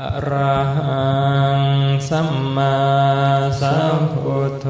อรหังสัมมาสัมพุทโธ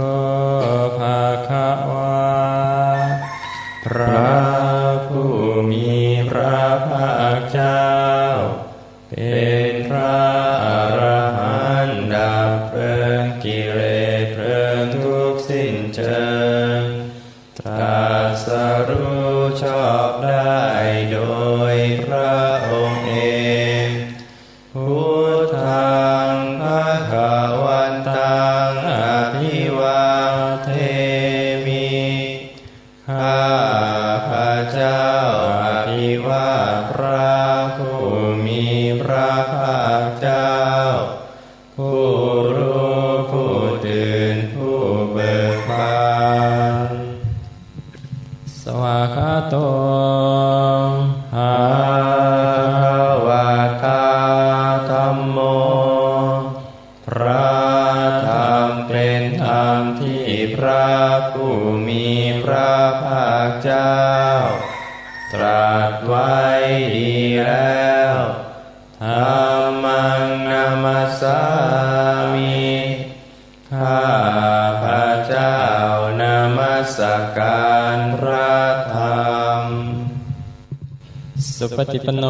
ฏิปโน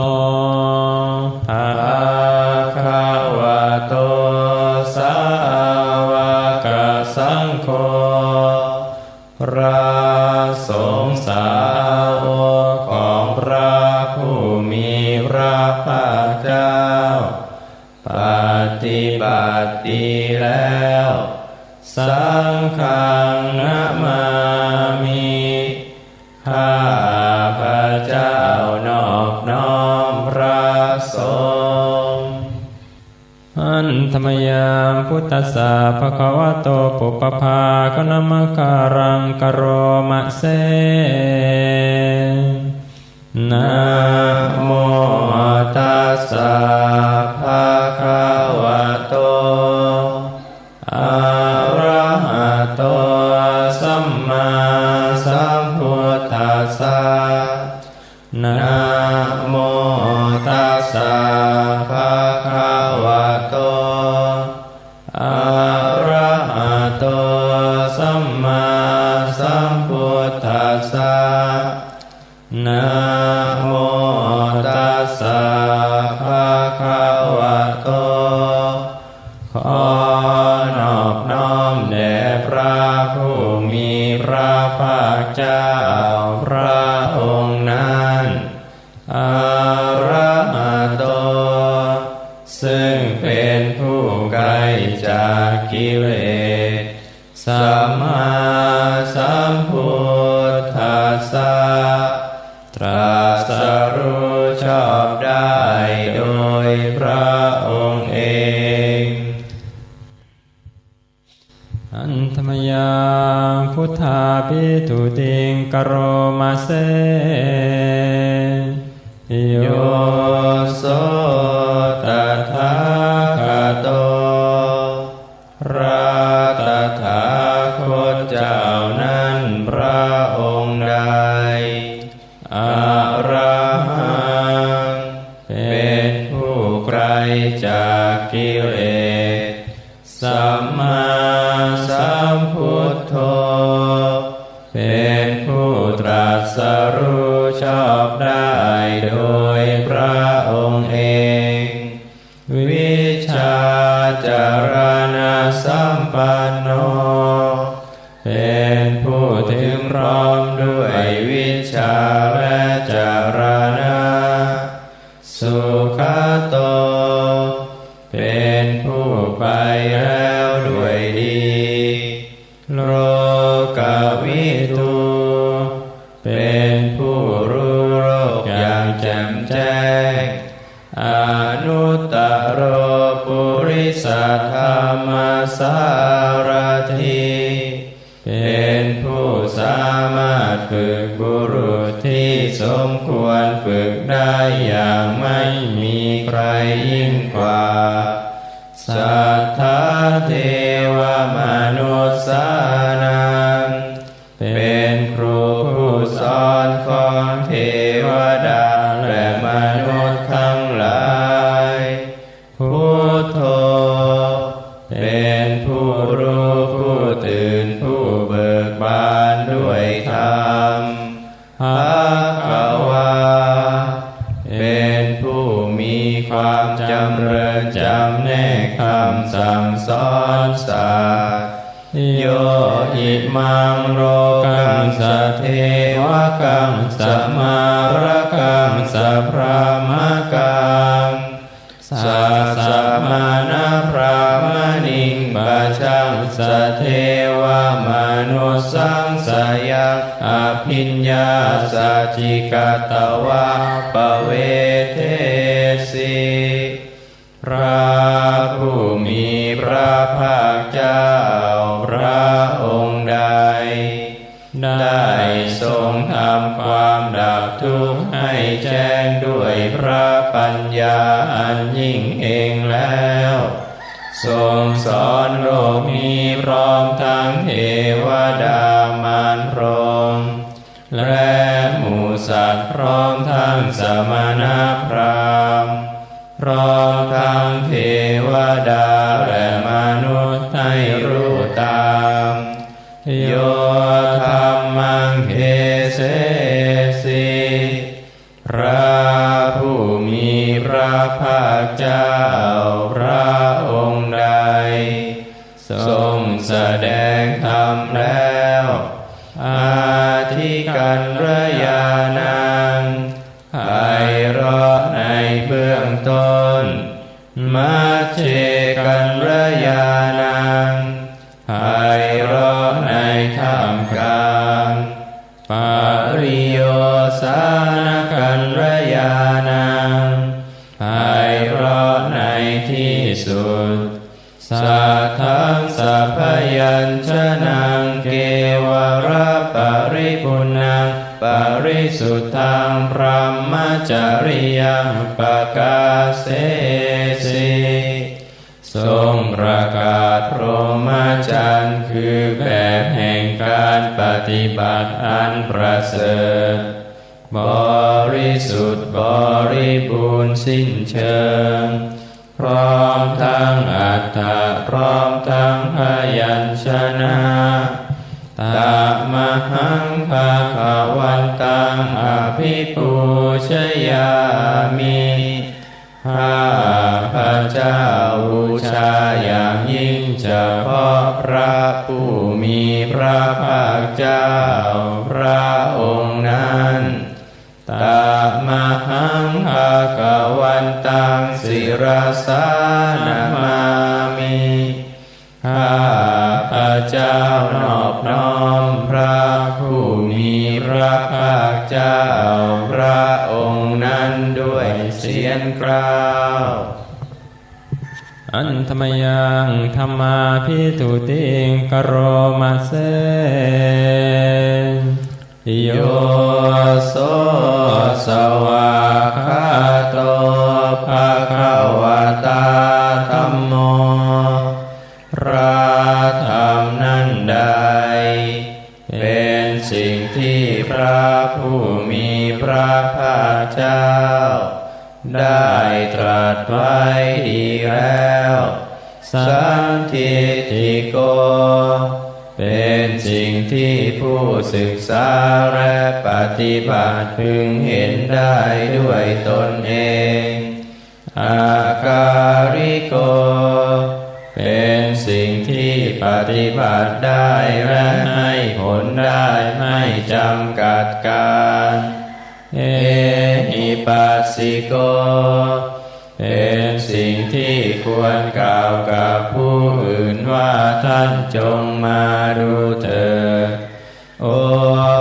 ภาคาวะโตสาวกสังโฆราสงสาวกของพระผู้มีพระภาคเจ้า ปฏิบัติแล้ว สังฆนะมามิหา ตัสสะภะคะวะโตปุปภาคณมการังกโรมะเสนะโมตัสสะ อบน้อมแด่พระ ภิทุติงกโรมาเสโยโสตถาคโตราตถาคตเจ้านั้นพระองค์ใดอะระหังเป็นผู้ไกลจากกิเลสสัมมา ธรรมสารทีเป็นผู้สามารถฝึกบุรุษที่สมควรฝึกได้อย่างไม่มีใครยิ่งกว่า สัทธาเทวมนุษย์ สัตโยอิมังโรกังสะเทวกังสะมมารกังสะพรามกังสัสสะมานาพระมณิงปัจจังสะเทวมนุสังสยังอภิญญาสัจิกตวะปเวเทสีพระผู้มี พระภาคเจ้าพระองค์ใด ได้ทรงทำความดับทุกข์ให้แจ้งด้วยพระปัญญาอันยิ่งเองแล้ว ทรงสอนโลกนี้พร้อมทั้งเทวดามารพรมและหมูสัตว์พร้อมทั้งสมณพราหมณ์พร้อมทั้งเทวดา เจ้าพระองค์ใด ทรงแสดงธรรมแล้ว สุทังพรหมจริยังปกาเสสิทรงประกาศพรหมจรรย์คือแบบแห่งการปฏิบัติอันประเสริฐบริสุทธิ์บริบูรณ์สิ้นเชิง พร้อมทั้งอัตถะพร้อมทั้งพยัญชนะตามหังภาควันตั ภิปูชยามิข้าพระเจ้าบูชาอย่างยิ่งเฉพาะพระผู้มีพระภาคเจ้าพระองค์นั้นตามหังภาควันตังสิรสานามามิข้าพระเจ้านอบน้อม เจ้าพระองค์นั้นด้วยเสียงกล่าวอันธรรมยังธรรมาพิทุติงกโรมาเซโยโสสวาคา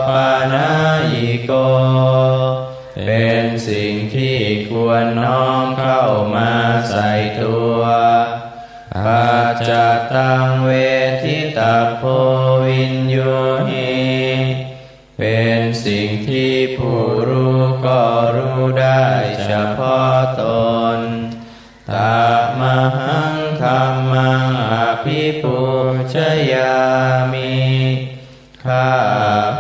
ปานายิโก เป็นสิ่งที่ควรน้อมเข้ามาใส่ตัวปัจจตังเวทิตาโพวินโยหิเป็นสิ่งที่ผู้รู้ก็รู้ได้เฉพาะตนตามหังธรรมังอภิปูชยามิข้า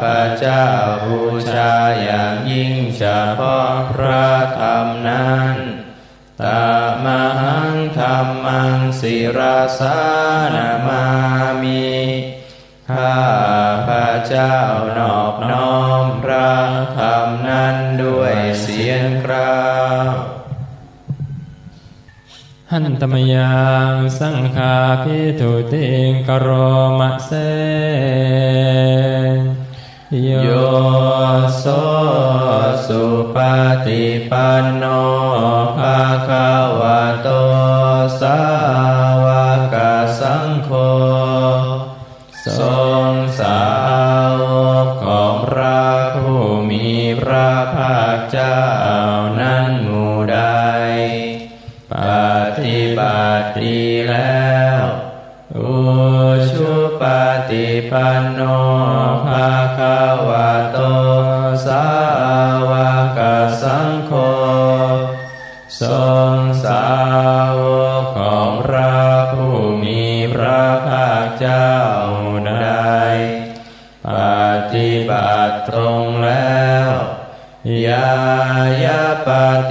พระเจ้าบูชาอย่างยิ่งเฉพาะพระธรรมนั้นตามหังธรรมังศิราสานามามิข้าพระเจ้านอบน้อมพระธรรมนั้นด้วยเสียงกราวหันตมยังสังฆาพิทุติงกโรมะเส โยโสสุปฏิปันโน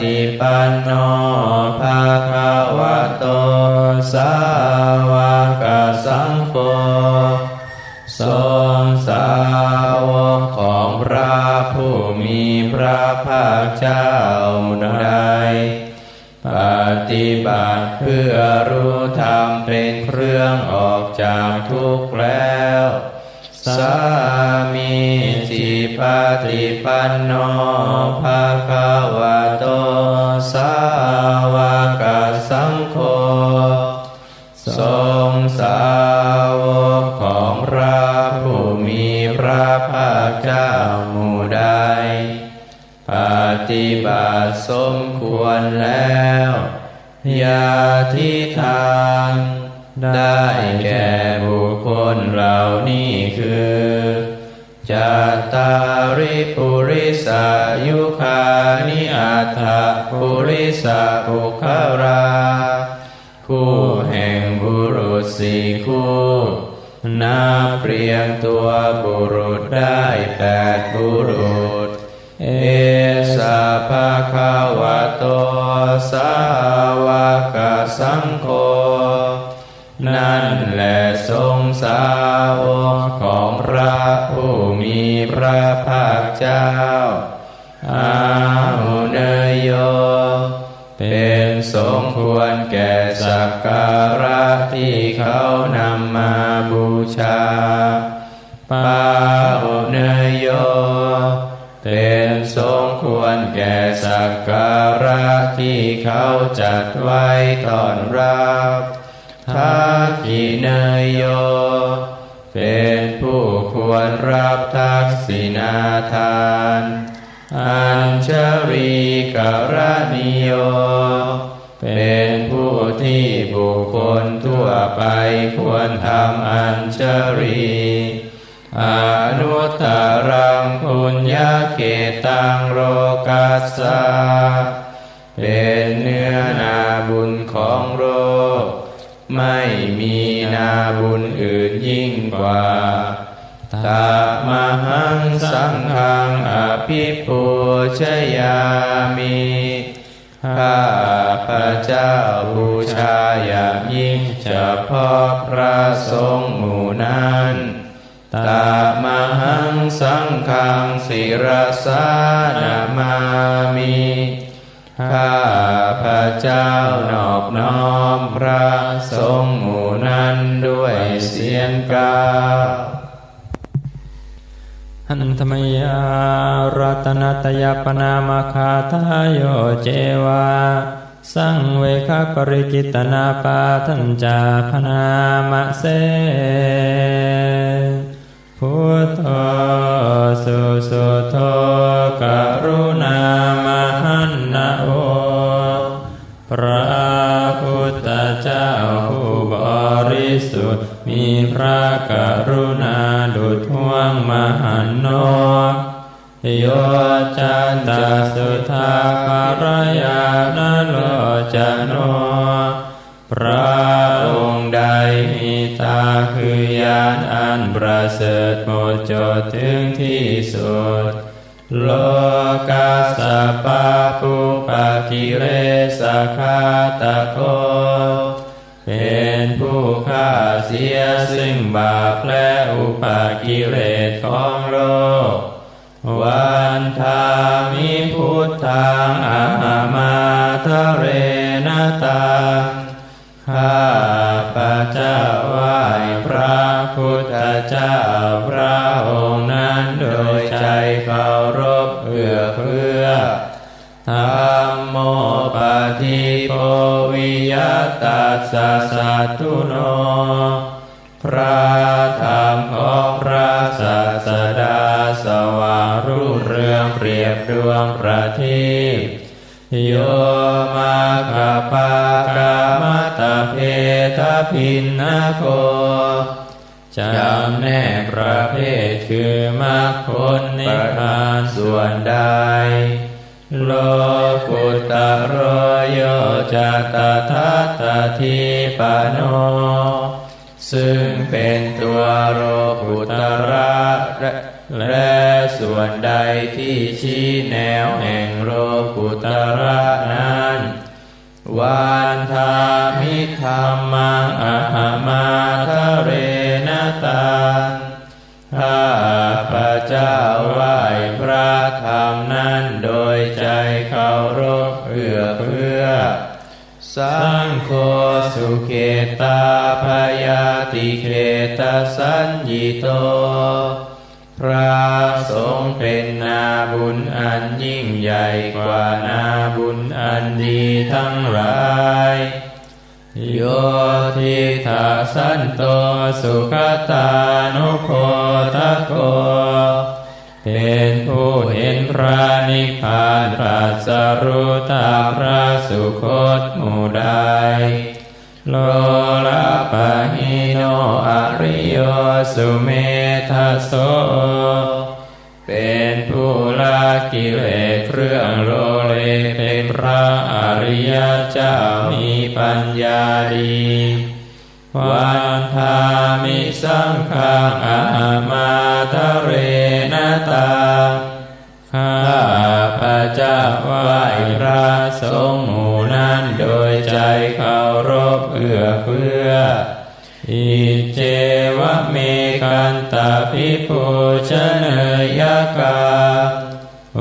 ฏิปันโนภาควะโตสาวกสังโฆทรงสาวกของพระผู้มีพระภาคเจ้าใดปฏิบัติเพื่อรู้ธรรมเป็นเครื่องออกจากทุกข์ ปฏิปันโนภาควะโตสาวกสังโฆทรงสาวกของพระผู้มีพระภาคเจ้าหมู่ใดปฏิบัติสมควรแล้วยาทิทางได้แก่บุคคลเหล่านี้คือ จาตาริปุริสายุคานิอัตถปุริสาปุคารา คู่แห่งบุรุษสี่คู่นับเรียงตัวบุรุษได้แปดบุรุษ เอสาภาคาวะโตสาวกสังโฆนั่นแหละทรงสา ผู้มีพระภาคเจ้า อาหุเนยโย เป็นสมควรแก่สักการะที่เขานำมาบูชาปาหุเนยโย เป็นสมควรแก่สักการะที่เขาจัดไว้ต้อนรับทักขิเนยโย เป็นผู้ควรรับทักษิณาทาน อัญชรีกรณิโย เป็นผู้ที่บุคคลทั่วไปควรทำอัญชรีอนุตตรังพุญญาเกตังโรกัสสะเป็นเนื้อนาบุญของโลก ไม่มีนาบุญอื่นยิ่งกว่าตามหังสังฆังอภิปูชยามิข้าพระเจ้าบูชาอย่างยิ่งเฉพาะพระสงฆ์หมู่นั้นตามหังสังฆังศิรสานามามิ ข้าพระเจ้านอบน้อมพระสงฆ์หมู่นั้นด้วยเสียงกาหันธรรมยารัตนตยปนามาคาทายโยเจวาสังเวคปริกิตนาปาทัญจาพนามะเสพุทโธสุสุโธกรุณาม พระพุทธเจ้าผู้บริสุทธิ์มีพระกรุณาดุจห่วงมหันโนโยจันตสุธาภรยานโลจโนพระองค์ใดมีตาคือยานอันประเสริฐหมดจดถึงที่สุด โลกาสปาปุปะกิเรสคาตะโกเป็นผู้ฆ่าเสียซึ่งบาปและอุปากิเลสของโลก วันทามิพุทธังอามาทะเรนตังข้าพระเจ้าไหวพระพุทธเจ้าพระ ตัสสะสัตตุโน พระธรรมของพระศาสดาสว่างรุ่งเรืองเปรียบดวงประทีปโยมาคาปากามตะเพทพินนาโคจำแนกประเภทคือมรรคผลนิพพานส่วนใดโลกุตโรโย จตถาตทีปโน ซึ่งเป็นตัวโลกุตระและและส่วนใดที่ชี้แนวแห่งโลกุตระนั้นวันทามิธรรมังอหมาทะเรนตังข้าพระเจ้าว้พ สังโฆสุเขตาพยาติเขตสัญญิโต พระสงฆ์เป็นนาบุญอันยิ่งใหญ่กว่านาบุญอันดีทั้งหลายโยทิทาสันโตสุขตานุโคตะโก เป็นผู้เห็นพระนิพพานตรัสรู้ตามพระสุคตหมู่ใดโลลาปะหิโนอริโยสุเมทะโสเป็นผู้ละกิเลสเครื่องโลเลเป็นพระอริยเจ้ามีปัญญาดีวันทามิสังฆังอามาทะเร ตาข้าพระเจ้าไหว้พระสงฆ์หมู่นั้นโดยใจเคารพเอื้อเพื่ออิเจวะเมกันตาภิปุชเนยกา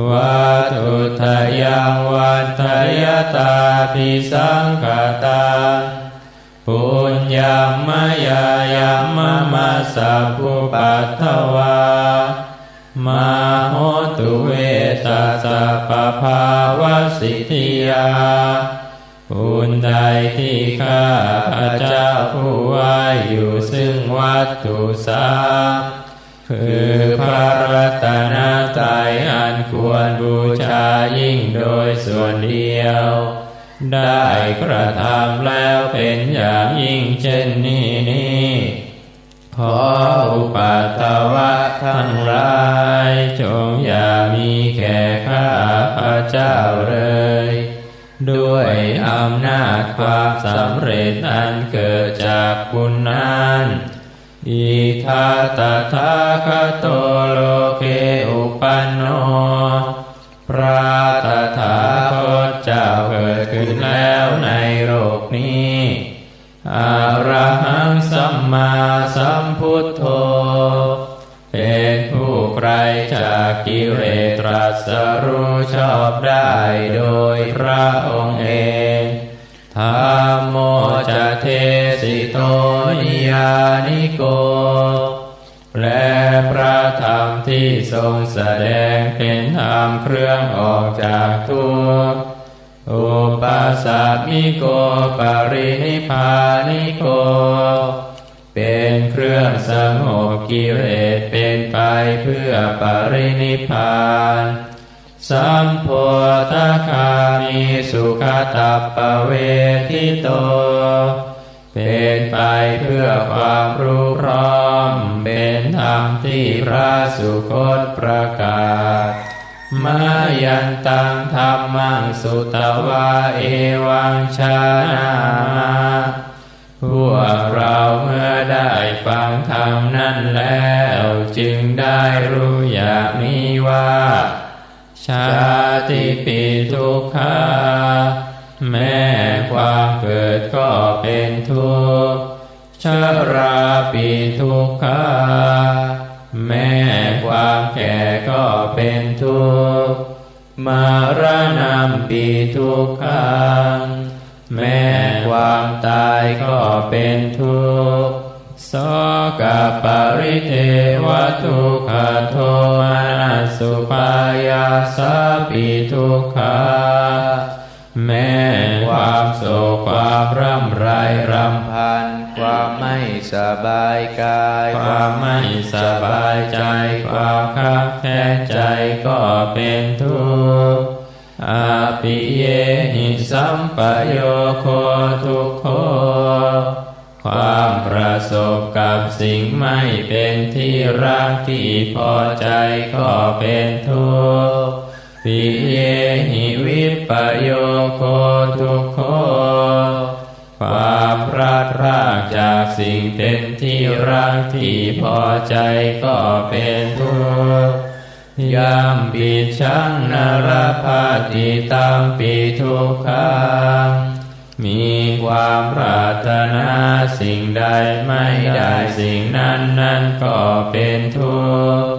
วัตุทะยังวันทยตาภิสังกตาปุญญามายายามมาสัพพุปัตถวา มาโหตุเวตัสะปะภาวสิทธิยาบุญใดที่ข้าพระเจ้าผู้ว่าอยู่ซึ่งวัตถุสามคือพระรัตนตรัยอันควรบูชายิ่งโดยส่วนเดียว ได้กระทำแล้วเป็นอย่างยิ่งเช่นนี้นี้ ขออุปัตตวะทั้งหลายจงอย่ามีแก่ข้าพระเจ้าเลย ด้วยอำนาจความสำเร็จอันเกิดจากบุญนั้นอิทาตถาคโตโลเกอุปันโน พระตถาคตเจ้าเกิดขึ้นแล้วในโลกนี้อรหังสัมมา กิเลสตรัสรู้ชอบได้โดยพระองค์เองธรรมโมจะเทสิโตนิยานิโก และพระธรรมที่ทรงแสดงเป็นธรรมเครื่องออกจากทุกข์อุปสสมิโก ปรินิพานิโก เป็นเครื่องสงบกิเลสเป็นไปเพื่อปรินิพานสัมโพธคามิสุขตัปปเวทิโต เป็นไปเพื่อความรู้พร้อม เป็นธรรมที่พระสุคตประกาศมายันตังธรรมังสุตวาเอวังชานา พวกเราเมื่อได้ฟังธรรมนั้นแล้ว จึงได้รู้อย่างนี้ว่า ชาติปีทุกขาแม้ความเกิดก็เป็นทุกข์ชชราปิทุกขาแม้ความแก่ก็เป็นทุกข์มารณะปิทุกขัง แม้ความตายก็เป็นทุกข์สกปริเทวทุกขโทมนัสสุปายาสปิทุกขาแม้ความโศกความร่ำไรรำพัน ความไม่สบายกาย ความไม่สบายใจ ความคับแค้นใจก็เป็นทุกข์ อาปิเยหิสัมปโยโคทุกโค ความประสบกับสิ่งไม่เป็นที่รักที่พอใจก็เป็นทุกข์ปิเยหิวิปโยโคทุกโค ความพลาดพลาดจากสิ่งเป็นที่รักที่พอใจก็เป็นทุกข์ ยามปิชังนรพาติตามปีทุกขังมีความปรารถนาสิ่งใดไม่ได้สิ่งนั้นนั้นก็เป็นทุกข์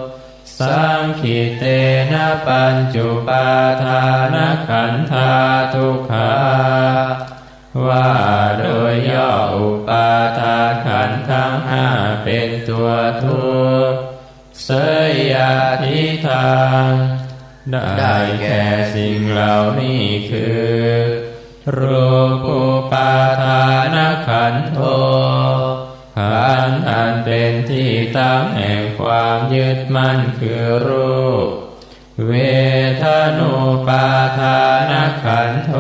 สังคิเตนะปัญจุปาทานขันธาทุกขาว่าโดยย่ออุปาทานขันธ์ทั้งห้าเป็นตัวทุกข์ สยยาทิทางได้แก่สิ่งเหล่านี้คือ รูปุปาทานขันโทขันอันเป็นที่ตั้งแห่งความยึดมั่นคือรูป เวทนุปาทานขันโท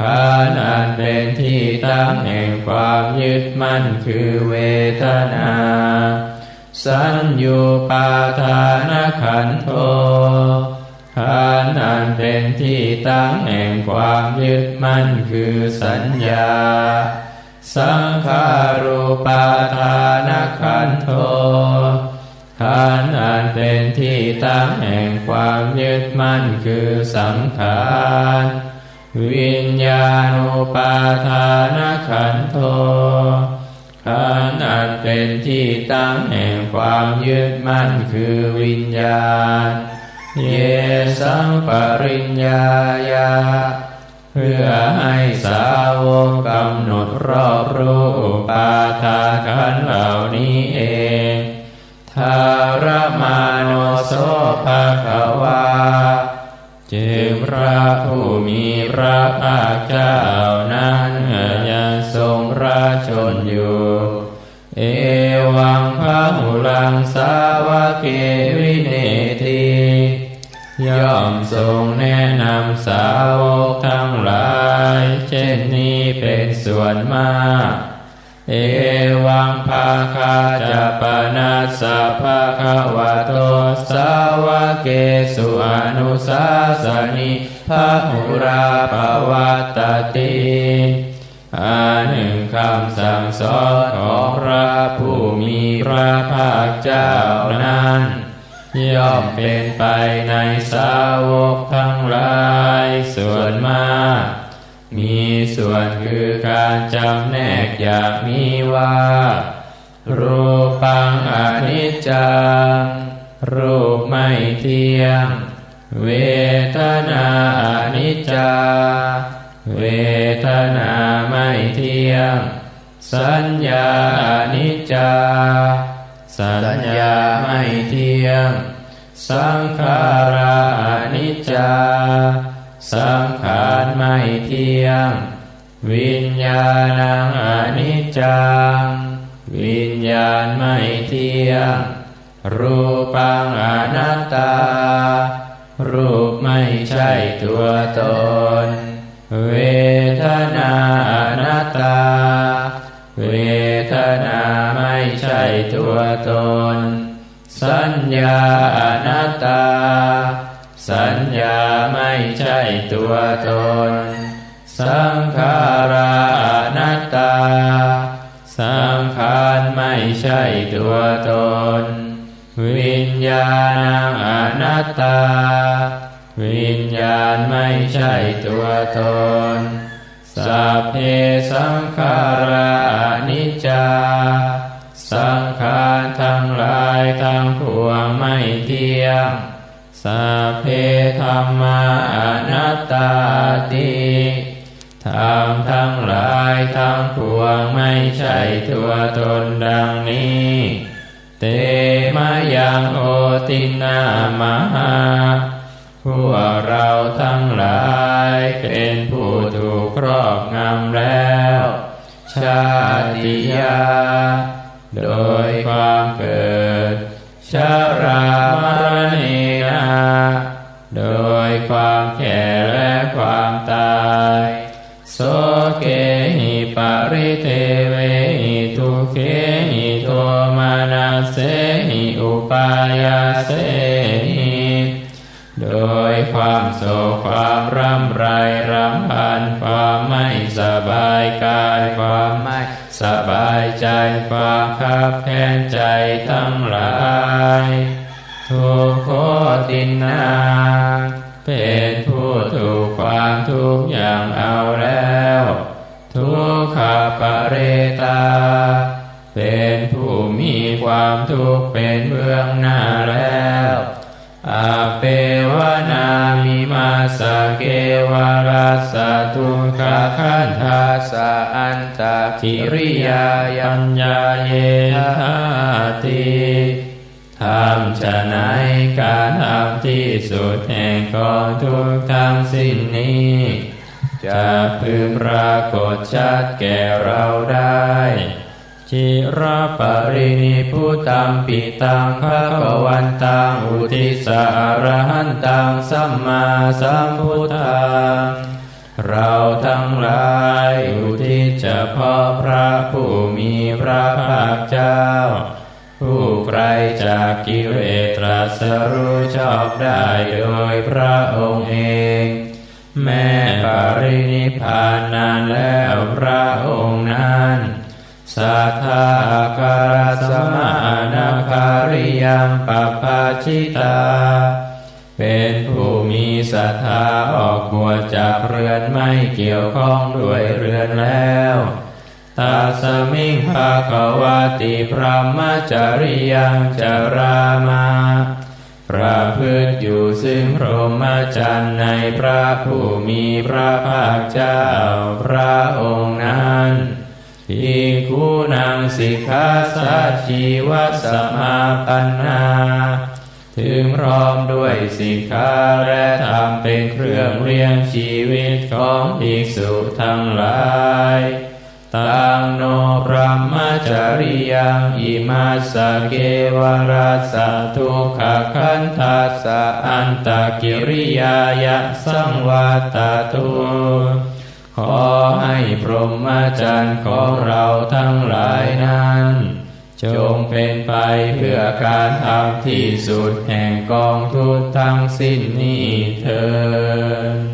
ขันอันเป็นที่ตั้งแห่งความยึดมั่นคือเวทนา สัญญูปาทานขันโทขันอันเป็นที่ตั้งแห่งความยึดมั่นคือสัญญา สังขารูปาทานขันโทขันอันเป็นที่ตั้งแห่งความยึดมั่นคือสังขารวิญญาณุปาทานขันโทขันอันเป็นที่ตั้งแห่ง ความยึดมั่นคือวิญญาณ เยสังปริญญายา เพื่อให้สาวกกำหนดรอบรู้ปาทาขันเหล่านี้เองทารมาโนโสภาควาจึงพระผู้มีพระภาคเจ้านั้นยังทรงราชนอยู่ เอวัง ลังสาวเกวิเนทีย่อมทรงแนะนำสาวกทั้งหลาย เช่นนี้เป็นส่วนมาก เอวังภาคาจะปนาสสะภาควะโตสาวเกสุอนุสาสนิภาหุราปวัตตติอันหนึ่ง คำสั่งสอนของพระผู้มีพระภาคเจ้านั้น ย่อมเป็นไปในสาวกทั้งหลายส่วนมาก มีส่วนคือการจำแนกอย่างนี้ว่า รูปังอนิจจัง รูปไม่เที่ยง เวทนาอนิจจา เวทนาไม่เที่ยง สัญญาอนิจจา สัญญาไม่เที่ยง สังขาราอนิจจา สังขารไม่เที่ยง วิญญาณังอนิจจัง วิญญาณไม่เที่ยง รูปังอนัตตา รูปไม่ใช่ตัวตน ตัวตน สัญญาอนัตตา สัญญาไม่ใช่ตัวตน สังขาราอนัตตา สังขารไม่ใช่ตัวตน วิญญาณังอนัตตา วิญญาณไม่ใช่ตัวตนสัพเพสังขารานิจา สังขารทั้งหลายทั้งปวงไม่เที่ยงสัพเพธรรมาอนัตตาติธรรมทั้งหลายทั้งปวงไม่ใช่ตัวตนดังนี้ เตมายังโอตินามหาพวกเราทั้งหลายเป็นผู้ถูกครอบงำแล้ว ชาติยา โดยความเกิดชรามรณนาโดยความแก่และความตายโสเกหิปริเทเวหิทุเขหิโทมานาเสหิอุปายาเสหิโดย ความโศกความร่ำไรรำพันความไม่สบายกายความไม่สบายใจความคับแค้นใจทั้งหลายทุกโคตินาเป็นผู้ถูกความทุกอย่างเอาแล้ว ทุกขปเรตา เป็นผู้มีความทุกข์เป็นเบื้องหน้าแล้วอาเปวน สเกวราสตุขาคันทาสะอันตะกิริยายัญญาเยทาติทำจะไหนการทำที่สุดแห่งกองทุกทั้งสิ้นนี้ จะพึงปรากฏชัดแก่เราได้ จิรปรินิพุตังปิตังภะคะวันตังอุทิสารหันตังสัมมาสัมพุทธังเราทั้งหลายอุทิศเฉพาะพระผู้มีพระภาคเจ้า ผู้ไกลจากกิเลสตรัสรู้ชอบได้โดยพระองค์เองแม้ปรินิพพานนานแล้วพระองค์นั้น สัทธาคารสมานาคาริยังปัปปาชิตา เป็นผู้มีศรัทธาออกบวชจากเรือนไม่เกี่ยวข้องด้วยเรือนแล้วตาสมิงภาควาติพระมจริยังจารามาประพฤติอยู่ซึ่งพรหมจรรย์ในพระผู้มีพระภาคเจ้าพระองค์นั้น ทีคูนังสิกขาสัจชีวสมาปันนาถึงพร้อมด้วยสิกขาและธรรมเป็นเครื่องเลี้ยงชีวิตของภิกษุทั้งหลายตังโนพระมจริยังอิมาสเกวราสะทุกขคันทัสสะอันตกิริยายะสังวาตตุ ขอให้พรหมจรรย์ของเราทั้งหลายนั้น จงเป็นไปเพื่อการทำที่สุดแห่งกองทุกทั้งสิ้นนี้เถิด